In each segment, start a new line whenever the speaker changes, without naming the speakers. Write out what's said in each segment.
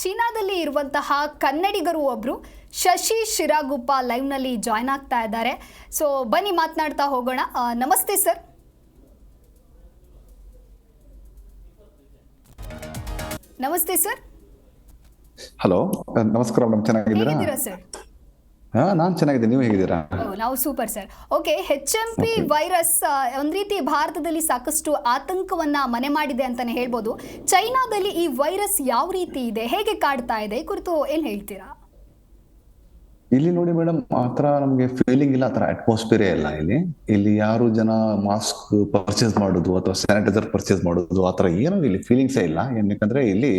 ಚೀನಾದಲ್ಲಿ ಇರುವಂತಹ ಕನ್ನಡಿಗರು ಒಬ್ರು ಶಶಿ ಶಿರಾಗುಪ್ಪ ಲೈವ್ನಲ್ಲಿ ಜಾಯ್ನ್ ಆಗ್ತಾ ಇದ್ದಾರೆ. ಸೊ ಬನ್ನಿ ಮಾತನಾಡ್ತಾ ಹೋಗೋಣ. ನಮಸ್ತೆ ಸರ್. ನಮಸ್ತೆ ಸರ್.
ಹಲೋ ನಮಸ್ಕಾರ ಮೇಡಮ್ ಚೆನ್ನಾಗಿದ್ದೀರಾ?
ಸರ್?
ನಾನು ಚೆನ್ನಾಗಿದ್ದೀನಿ. ನೀವು ಹೇಗಿದ್ದೀರಾ?
ನಾವು super sir okay H M P virus ಒಂದು ರೀತಿ ಭಾರತದಲ್ಲಿ ಸಾಕಷ್ಟು ಆತಂಕವನ್ನ ಮನೆ ಮಾಡಿದೆ ಅಂತಾನೆ ಹೇಳ್ಬೋದು. ಚೈನಾದಲ್ಲಿ ಈ ವೈರಸ್ ಯಾವ ರೀತಿ ಇದೆ? ಹೇಗೆ ಕಾಡ್ತಾ ಇದೆ? ಈ ಕುರಿತು ಏನ್ ಹೇಳ್ತೀರಾ?
ಇಲ್ಲಿ ನೋಡಿ ಮೇಡಮ್ ಆ ಥರ ನಮಗೆ ಫೀಲಿಂಗ್ ಇಲ್ಲ ಆತರ ಥರ ಅಟ್ಮಾಸ್ಫಿಯರೇ ಇಲ್ಲ ಇಲ್ಲಿ. ಇಲ್ಲಿ ಯಾರು ಜನ ಮಾಸ್ಕ್ ಪರ್ಚೇಸ್ ಮಾಡೋದು ಅಥವಾ ಸ್ಯಾನಿಟೈಸರ್ ಪರ್ಚೇಸ್ ಮಾಡೋದು ಆ ಥರ ಏನೂ ಇಲ್ಲಿ ಫೀಲಿಂಗ್ಸೇ ಇಲ್ಲ. ಏನಕ್ಕಂದ್ರೆ ಇಲ್ಲಿ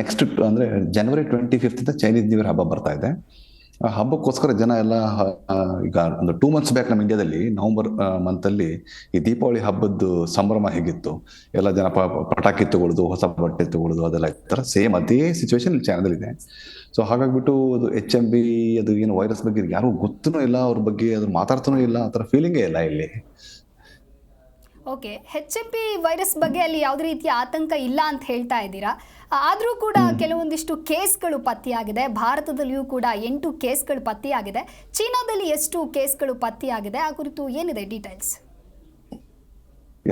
ನೆಕ್ಸ್ಟ್ ಅಂದ್ರೆ January twenty fifth Chinese new year ಹಬ್ಬ ಬರ್ತಾ ಇದೆ. ಹಬ್ಬಕ್ಕೋಸ್ಕರ ಜನ ಎಲ್ಲ ಈಗ ಒಂದು ಟೂ ಮಂತ್ಸ್ ಬ್ಯಾಕ್ ನಮ್ಮ ಇಂಡಿಯಾದಲ್ಲಿ ನವೆಂಬರ್ ಮಂತ್ ಅಲ್ಲಿ ಈ ದೀಪಾವಳಿ ಹಬ್ಬದ ಸಂಭ್ರಮ ಹೇಗಿತ್ತು? ಎಲ್ಲ ಜನ ಪಟಾಕಿ ತಗೊಳ್ಳೋದು, ಹೊಸ ಬಟ್ಟೆ ತಗೊಳ್ಳೋದು, ಅದೆಲ್ಲ ಥರ ಸೇಮ್ ಅದೇ ಸಿಚುವೇಶನ್ ಚಾನಲ್ ಇದೆ ಸೊ ಹಾಗಾಗ್ಬಿಟ್ಟು ಅದು ಎಚ್ ಎಂ ಬಿ ಅದು ಏನು ವೈರಸ್ ಬಗ್ಗೆ ಯಾರು ಗೊತ್ತೂ ಇಲ್ಲ, ಅವ್ರ ಬಗ್ಗೆ ಅದ್ರ ಮಾತಾಡ್ತಾನೂ ಇಲ್ಲ, ಆ ಥರ ಫೀಲಿಂಗೇ ಇಲ್ಲ ಇಲ್ಲಿ.
Okay H M P virus ಬಗ್ಗೆ ಅಲ್ಲಿ ಯಾವುದೇ ರೀತಿಯ ಆತಂಕ ಇಲ್ಲ ಅಂತ ಹೇಳ್ತಾ ಇದ್ದೀರಾ? ಆದರೂ ಕೂಡ ಕೆಲವೊಂದಿಷ್ಟು ಕೇಸ್ಗಳು ಪತ್ತೆಯಾಗಿದೆ. ಭಾರತದಲ್ಲಿಯೂ ಕೂಡ ಎಂಟು ಕೇಸ್ಗಳು ಪತ್ತೆಯಾಗಿದೆ. ಚೀನಾದಲ್ಲಿ ಎಷ್ಟು ಕೇಸ್ಗಳು ಪತ್ತೆಯಾಗಿದೆ? ಆ ಕುರಿತು ಏನಿದೆ ಡೀಟೇಲ್ಸ್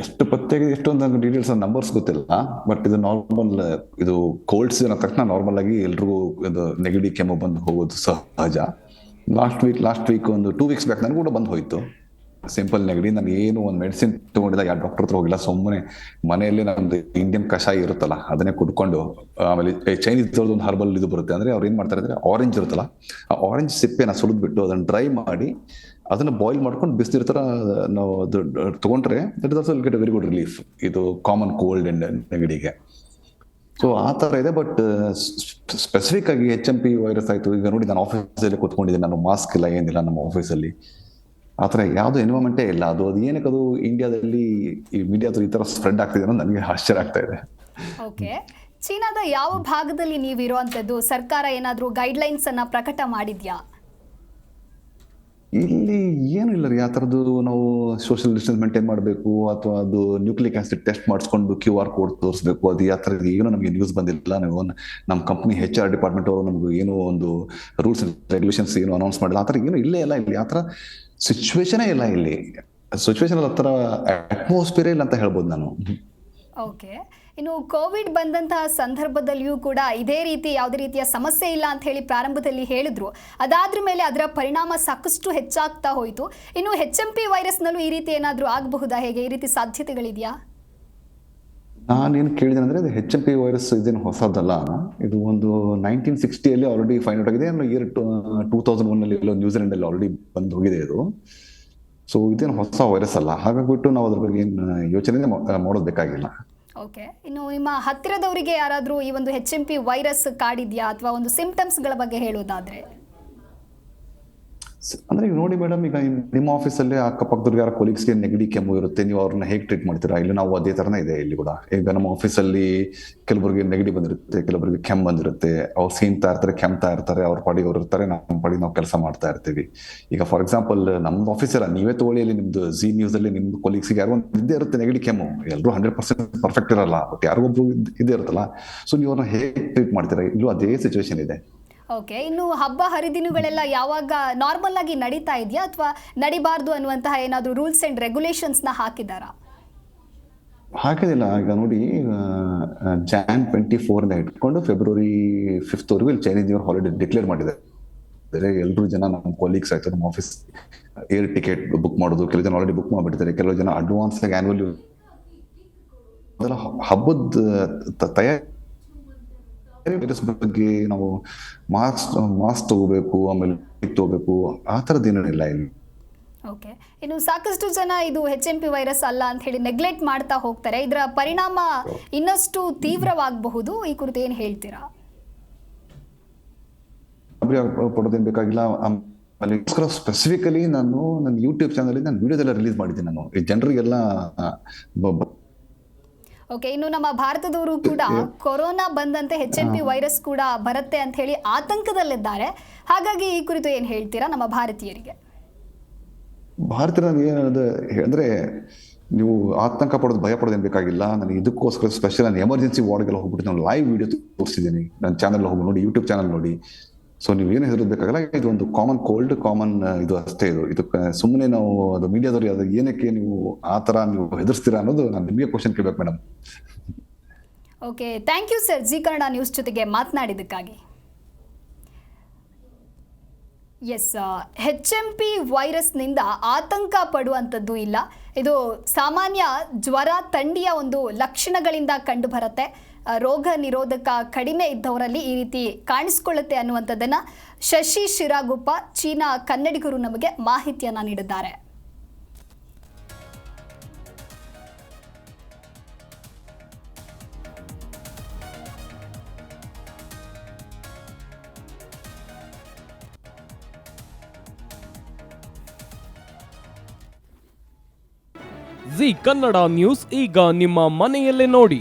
ಎಷ್ಟು ಪತ್ತೆಯಾಗಿದೆ? ಎಷ್ಟೊಂದು ನಂಗೆ ಡೀಟೇಲ್ಸ್ ನಂಬರ್ಸ್ ಗೊತ್ತಿಲ್ಲ. ಬಟ್ ಇದು ನಾರ್ಮಲ್ ಇದು ಕೋಲ್ಡ್ ಸೀಸನ್ ಆದ ತಕ್ಷಣ ನಾರ್ಮಲ್ ಆಗಿ ಎಲ್ರಿಗೂ ಇದು ನೆಗಡಿ ಕೆಮ್ಮು ಬಂದು ಹೋಗೋದು ಸಹಜ. ಲಾಸ್ಟ್ ವೀಕ್ ಲಾಸ್ಟ್ ವೀಕ್ ಒಂದು ಟೂ ವೀಕ್ಸ್ ಬ್ಯಾಕ್ ನನಗೆ ಕೂಡ ಬಂದು ಹೋಯ್ತು. ಸಿಂಪಲ್ ನೆಗಡಿ ನಾನು ಏನು ಒಂದು ಮೆಡಿಸಿನ್ ತಗೊಂಡಿಲ್ಲ ಯಾವ ಡಾಕ್ಟರ್ ಹತ್ರ ಹೋಗಿಲ್ಲ, ಸುಮ್ಮನೆ ಮನೆಯಲ್ಲಿ ನಮ್ದು ಇಂಡಿಯನ್ ಕಷಾಯ ಇರುತ್ತಲ್ಲ, ಅದನ್ನೇ ಕುಡ್ಕೊಂಡು, ಆಮೇಲೆ ಚೈನೀಸ್ ಒಂದು ಹರ್ಬಲ್ ಇದು ಬರುತ್ತೆ. ಅಂದ್ರೆ ಅವ್ರು ಏನ್ ಮಾಡ್ತಾರೆ ಅಂದ್ರೆ ಆರೆಂಜ್ ಇರುತ್ತಲ್ಲ, ಆ ಆರೆಂಜ್ ಸಿಪ್ಪೆನ ಸುಲಿದ್ಬಿಟ್ಟು ಅದನ್ನ ಡ್ರೈ ಮಾಡಿ, ಅದನ್ನ ಬಾಯ್ಲ್ ಮಾಡ್ಕೊಂಡು ಬಿಸಿನೀರ್ ತರ, ನಾವು ಅದು ತಗೊಂಡ್ರೆ that is also get very good relief ಇದು ಕಾಮನ್ ಕೋಲ್ಡ್ ಅಂಡ್ ನೆಗಡಿಗೆ. ಸೊ ಆ ತರ ಇದೆ ಬಟ್ ಸ್ಪೆಸಿಫಿಕ್ ಆಗಿ ಎಚ್ ಎಂ ಪಿ ವೈರಸ್ ಆಯ್ತು. ಈಗ ನೋಡಿ, ನಾನು ಆಫೀಸಲ್ಲಿ ಕೂತ್ಕೊಂಡಿದ್ದೀನಿ, ನಾನು ಮಾಸ್ಕ್ ಇಲ್ಲ, ಏನಿಲ್ಲ ನಮ್ಮ ಆಫೀಸಲ್ಲಿ ಆ ಥರ ಯಾವುದು ಎನ್ವೈರ್ಮೆಂಟೇ ಇಲ್ಲ. ಅದು ಅದು ಏನಕ್ಕೆ ಅದು ಇಂಡಿಯಾದಲ್ಲಿ ಈ ಮೀಡಿಯಾದ ಈ ತರ ಸ್ಪ್ರೆಡ್ ಆಗ್ತಿದೆ ಅನ್ನೋದು ನನಗೆ ಆಶ್ಚರ್ಯ ಆಗ್ತಾ ಇದೆ.
ಓಕೆ. ಚೀನಾದ ಯಾವ ಭಾಗದಲ್ಲಿ ನೀವು ಇರುವಂಥದ್ದು ಸರ್ಕಾರ ಏನಾದರೂ ಗೈಡ್ಲೈನ್ಸ್ ಅನ್ನ ಪ್ರಕಟ ಮಾಡಿದ್ಯಾ?
ಇಲ್ಲಿ ಏನು ಇಲ್ಲ ರೀ. ಆ ಥರದ್ದು ನಾವು ಸೋಷಿಯಲ್ ಡಿಸ್ಟೆನ್ಸ್ ಮೇಂಟೈನ್ ಮಾಡಬೇಕು ಅಥವಾ ಅದು ನ್ಯೂಕ್ಲಿಕ್ ಆಸಿಡ್ ಟೆಸ್ಟ್ ಮಾಡಿಸ್ಕೊಂಡು ಕ್ಯೂ ಆರ್ ಕೋಡ್ ತೋರಿಸ್ಬೇಕು ಅದು ಆ ಥರದ್ದು ಏನೂ ನಮಗೆ ನ್ಯೂಸ್ ಬಂದಿಲ್ಲ. ನೀವು ನಮ್ಮ ಕಂಪ್ನಿ ಹೆಚ್ ಆರ್ ಡಿಪಾರ್ಟ್ಮೆಂಟ್ ಅವರು ನಮಗೆ ಏನು ಒಂದು ರೂಲ್ಸ್ ರೆಗ್ಯುಲೇಷನ್ಸ್ ಏನು ಅನೌನ್ಸ್ ಮಾಡಿಲ್ಲ. ಆ ಥರ ಏನೂ ಇಲ್ಲೇ ಇಲ್ಲ ಇಲ್ಲಿ. ಆ ಥರ ಸಿಚುವೇಶನೇ ಇಲ್ಲ ಇಲ್ಲಿ. ಸಿಚುವೇಶನ್ ಹತ್ರ ಅಟ್ಮಾಸ್ಫಿಯರ್ ಇಲ್ಲ ಅಂತ ಹೇಳ್ಬೋದು ನಾನು.
ಓಕೆ ಇನ್ನು ಕೋವಿಡ್ ಬಂದಂತಹ ಸಂದರ್ಭದಲ್ಲಿಯೂ ಕೂಡ ಇದೇ ರೀತಿ ಯಾವುದೇ ರೀತಿಯ ಸಮಸ್ಯೆ ಇಲ್ಲ ಅಂತ ಹೇಳಿ ಪ್ರಾರಂಭದಲ್ಲಿ ಹೇಳಿದ್ರು. ಅದಾದ್ರ ಮೇಲೆ ಅದರ ಪರಿಣಾಮ ಸಾಕಷ್ಟು ಹೆಚ್ಚಾಗ್ತಾ ಹೋಯಿತು. ಇನ್ನು ಹೆಚ್ ಎಂ ಪಿ ವೈರಸ್ನಲ್ಲೂ ಈ ರೀತಿ ಏನಾದರೂ ಆಗಬಹುದಾ ಹೇಗೆ? ಈ ರೀತಿ ಸಾಧ್ಯತೆಗಳಿದೆಯಾ?
ನಾನೇನು ಕೇಳಿದೆ ಅಂದರೆ ಇದು ಹೆಚ್ ಎಂ ಪಿ ವೈರಸ್ ಇದೇನು ಹೊಸದಲ್ಲ. ಇದು ಒಂದು ನೈನ್ಟೀನ್ ಸಿಕ್ಸ್ಟಿಯಲ್ಲಿ ಆಲ್ರೆಡಿ ಫೈಂಡ್ ಔಟ್ ಆಗಿದೆ. ಇಯರ್ ಟೂ ತೌಸಂಡ್ ಒನ್ ಅಲ್ಲಿ ಎಲ್ಲೋ ನ್ಯೂಜಿಲೆಂಡ್ ಅಲ್ಲಿ ಆಲ್ರೆಡಿ ಬಂದು ಹೋಗಿದೆ ಇದು. ಸೊ ಇದೇನು ಹೊಸ ವೈರಸ್ ಅಲ್ಲ. ಹಾಗಾಗ್ಬಿಟ್ಟು ನಾವು ಅದ್ರ ಬಗ್ಗೆ ಏನು ಯೋಚನೆ ಮಾಡೋದು ಬೇಕಾಗಿಲ್ಲ
ಓಕೆ ಇನ್ನು ನಿಮ್ಮ ಹತ್ತಿರದವರಿಗೆ ಯಾರಾದರೂ ಈ ಒಂದು ಹೆಚ್ ಎಂ ಪಿ ವೈರಸ್ ಕಾಡಿದ್ಯಾ? ಅಥವಾ ಒಂದು ಸಿಂಪ್ಟಮ್ಸ್ಗಳ ಬಗ್ಗೆ ಹೇಳೋದಾದ್ರೆ?
ಅಂದ್ರೆ ಈಗ ನೋಡಿ ಮೇಡಮ್, ಈಗ ನಿಮ್- ನಿಮ್ಮ ಆಫೀಸಲ್ಲಿ ಅಕ್ಕಪಕ್ಕದವ್ರಿಗೆ ಯಾರ ಕೊಲೀಗ್ಸ್ಗೆ ನೆಗಡಿ ಕೆಮ್ಮು ಇರುತ್ತೆ, ನೀವು ಅವ್ರನ್ನ ಹೇಗೆ ಟ್ರೀಟ್ ಮಾಡ್ತೀರಾ? ಇಲ್ಲಿ ನಾವು ಅದೇ ತರನೇ ಇದೆ ಇಲ್ಲಿ ಕೂಡ. ಈಗ ನಮ್ಮ ಆಫೀಸಲ್ಲಿ ಕೆಲವರಿಗೆ ನೆಗಡಿ ಬಂದಿರುತ್ತೆ, ಕೆಲವರಿಗೆ ಕೆಮ್ಮು ಬಂದಿರುತ್ತೆ, ಅವ್ರು ಸೀನ್ತಾ ಇರ್ತಾರೆ, ಕೆಮ್ತಾ ಇರ್ತಾರೆ, ಅವ್ರ ಪಾಡಿ ಅವ್ರು ಇರ್ತಾರೆ, ನಮ್ಮ ಪಾಡಿ ನಾವು ಕೆಲಸ ಮಾಡ್ತಾ ಇರ್ತೀವಿ. ಈಗ ಫಾರ್ ಎಕ್ಸಾಂಪಲ್ ನಮ್ಮ ಅಲ್ಲ, ನೀವೇ ತಗೊಳ್ಳಿ ನಿಮ್ದು ಜಿ ನ್ಯೂಸ್ ಅಲ್ಲಿ ನಿಮ್ದು ಕೊಲೀಗ್ಸ್ಗೆ ಯಾರೋ ಒಂದು ಇದ್ದೇ ಇರುತ್ತೆ ನೆಗಡಿ ಕೆಮ್ಮು. ಎಲ್ಲರೂ ಹಂಡ್ರೆಡ್ ಪರ್ಸೆಂಟ್ ಪರ್ಫೆಕ್ಟ್ ಇರಲ್ಲ ಬಟ್ ಯಾರಿಗೊಬ್ರು ಇದೇ ಇರುತ್ತಲ್ಲ. ಸೊ ನೀವು ಅವ್ರನ್ನ ಹೇಗೆ ಟ್ರೀಟ್ ಮಾಡ್ತೀರಾ? ಇಲ್ಲೂ ಅದೇ ಸಿಚುವೇಶನ್ ಇದೆ.
ಓಕೆ, ಇನ್ನು ಹಬ್ಬ ಹರಿದಿನಗಳೆಲ್ಲ ಯಾವಾಗ ನಾರ್ಮಲ್ ಆಗಿ ನಡೀತಾ ಇದೆಯಾ ಅಥವಾ ನಡಿಬಾರ್ದು ಅನ್ನುವಂತಹ ಏನಾದರೂ ರೂಲ್ಸ್ ಅಂಡ್ ರೆಗ್ಯುಲೇಷನ್ಸ್ನ ಹಾಕಿದಾರಾ?
ಹಾಕಿದಿಲ್ಲ, ಈಗ ನೋಡಿ ಜಾನ್ ಟ್ವೆಂಟಿ ಫೋರ್ ಇಂದ ಇಟ್ಕೊಂಡು ಫೆಬ್ರವರಿ ಫಿಫ್ತ್ ವರೆಗೂ ಇಲ್ಲಿ ಚೈನೀಸ್ ನ್ಯೂ ಹಾಲಿಡೇ ಡಿಕ್ಲೇರ್ ಮಾಡಿದ್ದಾರೆ. ಎಲ್ಲರೂ ಜನ ನಮ್ಮ ಕೊಲೀಗ್ಸ್ ಆಯ್ತು ನಮ್ಮ ಆಫೀಸ್ ಏರ್ ಟಿಕೆಟ್ ಬುಕ್ ಮಾಡೋದು, ಕೆಲವು ಜನ ಆಲ್ರೆಡಿ ಬುಕ್ ಮಾಡಿಬಿಡ್ತಾರೆ ಕೆಲವು ಜನ ಅಡ್ವಾನ್ಸ್ ಆಗಿ ಆನ್ಯುವಲ್ ಹಬ್ಬದ ತಯಾರಿ ವೈರಸ್ ಬಗ್ಗೆ ನಾವು ಮಾಸ್ಕ್ ಮಾಸ್ಕ್ ತಗೋಬೇಕು ಆಮೇಲೆ ತಗೋಬೇಕು ಆ ಥರದ್ದು ಏನೂ ಇಲ್ಲ. ಇಲ್ಲಿ
ಓಕೆ ಇನ್ನು ಸಾಕಷ್ಟು ಜನ ಇದು ಹೆಚ್ ಎಂ ಪಿ ವೈರಸ್ ಅಲ್ಲ ಅಂತ ಹೇಳಿ ನೆಗ್ಲೆಕ್ಟ್ ಮಾಡ್ತಾ ಹೋಗ್ತಾರೆ. ಇದರ ಪರಿಣಾಮ ಇನ್ನಷ್ಟು ತೀವ್ರವಾಗಬಹುದು. ಈ ಕುರಿತು ಏನು ಹೇಳ್ತೀರಾ?
ಪಡೋದೇನು ಬೇಕಾಗಿಲ್ಲ. ಸ್ಪೆಸಿಫಿಕಲಿ ನಾನು ನನ್ನ ಯೂಟ್ಯೂಬ್ ಚಾನಲ್ ನಾನು ವಿಡಿಯೋದೆಲ್ಲ ರಿಲೀಸ್ ಮಾಡಿದ್ದೀನಿ ನಾನು. ಈ ಜನರಿಗೆಲ್ಲ
ಓಕೆ ಇನ್ನು ನಮ್ಮ ಭಾರತದವರು ಕೂಡ ಕೊರೋನಾ ಬಂದಂತೆ ಹೆಚ್ ಎನ್ ಪಿ ವೈರಸ್ ಕೂಡ ಬರುತ್ತೆ ಅಂತ ಹೇಳಿ ಆತಂಕದಲ್ಲಿದ್ದಾರೆ. ಹಾಗಾಗಿ ಈ ಕುರಿತು ಏನು ಹೇಳ್ತೀರಾ ನಮ್ಮ ಭಾರತೀಯರಿಗೆ?
ಭಾರತದ ಏನದು ಅಂದ್ರೆ ನೀವು ಆತಂಕ ಪಡೋದು ಭಯ ಪಡೋದೇನು ಬೇಕಾಗಿಲ್ಲ. ನನಗೆ ಇದಕ್ಕೋಸ್ಕರ ಸ್ಪೆಷಲ್ ನಾನು ಎಮರ್ಜೆನ್ಸಿ ವಾರ್ಡ್ಗೆಲ್ಲ ಹೋಗ್ಬಿಟ್ಟು ನಾನು ಲೈವ್ ವಿಡಿಯೋ ತೋರಿಸಿದ್ದೀನಿ ನನ್ನ ಚಾನಲ್ ಹೋಗಿ ನೋಡಿ ಯೂಟ್ಯೂಬ್ ಚಾನಲ್ ನೋಡಿ. ಸೊ ನೀವು ಏನು ಹೆದರಬೇಕಾಗಲ್ಲ ಇದು ಒಂದು ಕಾಮನ್ ಕೋಲ್ಡ್ ಕಾಮನ್ ಇದು ಅಷ್ಟೇ ಇದು. ಇದಕ್ಕೆ ಸುಮ್ಮನೆ ನಾವು ಅದು ಮೀಡಿಯಾದವ್ರು ಅದು ಏನಕ್ಕೆ ನೀವು ಆ ಥರ ನೀವು ಹೆದರ್ಸ್ತೀರಾ ಅನ್ನೋದು ನಾನು ನಿಮಗೆ ಕ್ವಶನ್ ಕೇಳಬೇಕು madam
okay thank you sir ji Kannada news ಜೊತೆಗೆ ಮಾತನಾಡಿದ್ದಕ್ಕಾಗಿ. ಎಸ್ ಹೆಚ್ ಎಂ ಪಿ ವೈರಸ್ನಿಂದ ಆತಂಕ ಪಡುವಂಥದ್ದು ಇಲ್ಲ. ಇದು ಸಾಮಾನ್ಯ ಜ್ವರ ಥಂಡಿಯ ಒಂದು ಲಕ್ಷಣಗಳಿಂದ ಕಂಡುಬರುತ್ತೆ. ರೋಗ ನಿರೋಧಕ ಕಡಿಮೆ ಇದ್ದವರಲ್ಲಿ ಈ ರೀತಿ ಕಾಣಿಸ್ಕೊಳ್ಳುತ್ತೆ ಅನ್ನುವಂಥದ್ದನ್ನು ಶಶಿ ಶಿರಾಗುಪ್ಪ, ಚೀನಾ ಕನ್ನಡಿಗರು ನಮಗೆ ಮಾಹಿತಿಯನ್ನು ನೀಡಿದ್ದಾರೆ.
ಜಿ ಕನ್ನಡ ನ್ಯೂಸ್ ಈಗ ನಿಮ್ಮ ಮನೆಯಲ್ಲೇ ನೋಡಿ.